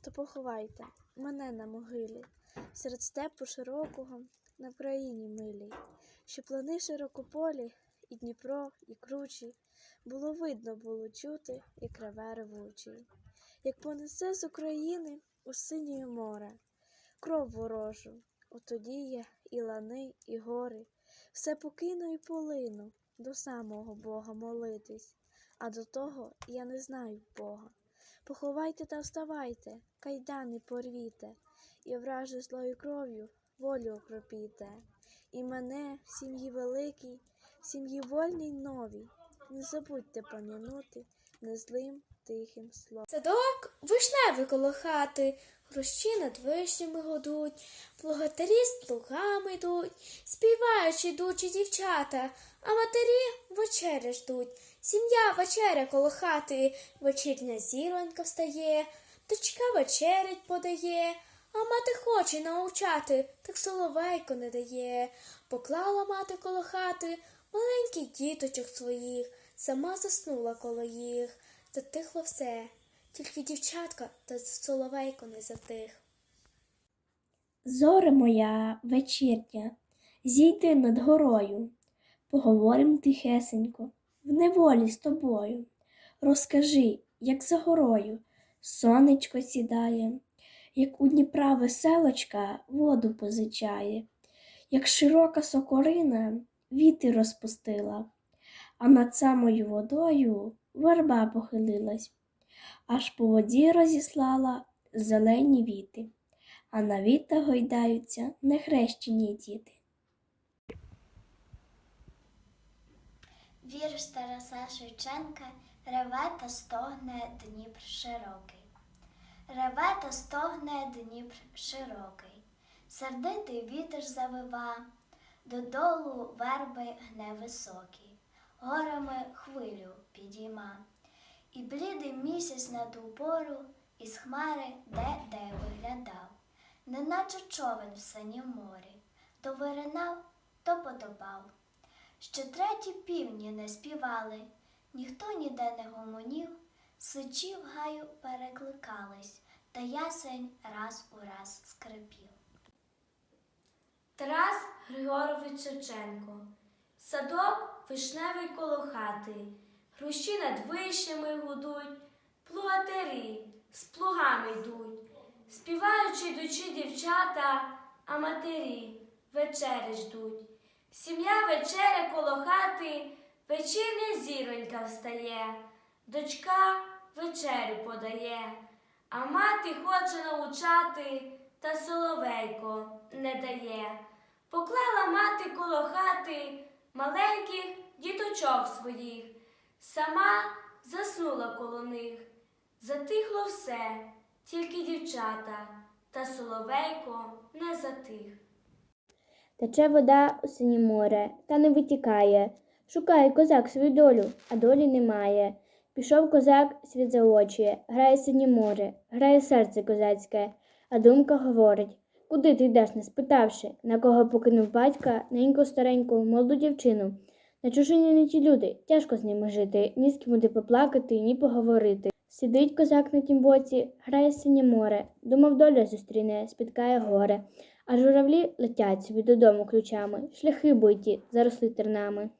То поховайте мене на могилі, серед степу широкого на країні милій, що плани широкополі, і Дніпро, і кручі, було видно, було чути, як реве ревучий, як понесе з України у синє море, кров ворожу, отоді є і лани, і гори, все покину і полину до самого Бога молитись, а до того я не знаю Бога. Поховайте та вставайте, кайдани порвіте, і враже злою кров'ю волю окропіте. І мене в сім'ї великій, в сім'ї вольній новій, не забудьте пом'янути незлим тихим словом. Садок вишневий коло хати, хрущі над вишнями годуть, плугатарі з плугами йдуть, співаючи йдучі дівчата, а матері вечеря ждуть. Сім'я вечеря коло хати, вечірня зіронька встає, дочка вечерять подає, а мати хоче научати, так соловейко не дає. Поклала мати коло хати маленьких діточок своїх, сама заснула коло їх. Затихло все, тільки дівчатка та соловейко не затих. Зоре моя вечірня, зійди над горою, поговорим тихесенько, в неволі з тобою. Розкажи, як за горою сонечко сідає, як у Дніпра веселочка воду позичає, як широка сокорина віти розпустила, а над самою водою верба похилилась, аж по воді розіслала зелені віти а на вітах гойдаються нехрещені діти. Вірш Тараса Шевченка Реве та стогне Дніпр широкий. Реве та стогне Дніпр широкий, сердитий вітер завива, додолу верби гне високі, горами хвилю підійма. І блідий місяць на ту пору із хмари де-де виглядав, неначе човен в синім морі, то виринав, то потопав. Ще треті півні не співали, ніхто ніде не гомонів, сичі в гаю перекликались, та ясень раз у раз скрипів. Тарас Григорович Шевченко. Садок вишневий коло хати, хрущі над вишнями гудуть, плугатарі з плугами йдуть, співаючи йдучі дівчата, а матері вечері ждуть. Сім'я вечеря коло хати, вечірня зіронька встає, дочка вечерю подає, а мати хоче научати, та соловейко не дає. Поклала мати коло хати маленьких діточок своїх, сама заснула коло них. Затихло все, тільки дівчата, та соловейко не затих. Тече вода у синє море, та не витікає. Шукає козак свою долю, а долі немає. Пішов козак, світ за очі, грає синє море, грає серце козацьке, а думка говорить Куди ти йдеш, не спитавши, на кого покинув батька, неньку стареньку, молоду дівчину. На чужині не ті люди, тяжко з ними жити, ні з ким буде поплакати, ні поговорити. Сидить козак на тім боці, грає синє море, думав, доля зустріне, спіткає горе. А журавлі летять собі додому ключами, шляхи биті, заросли тернами.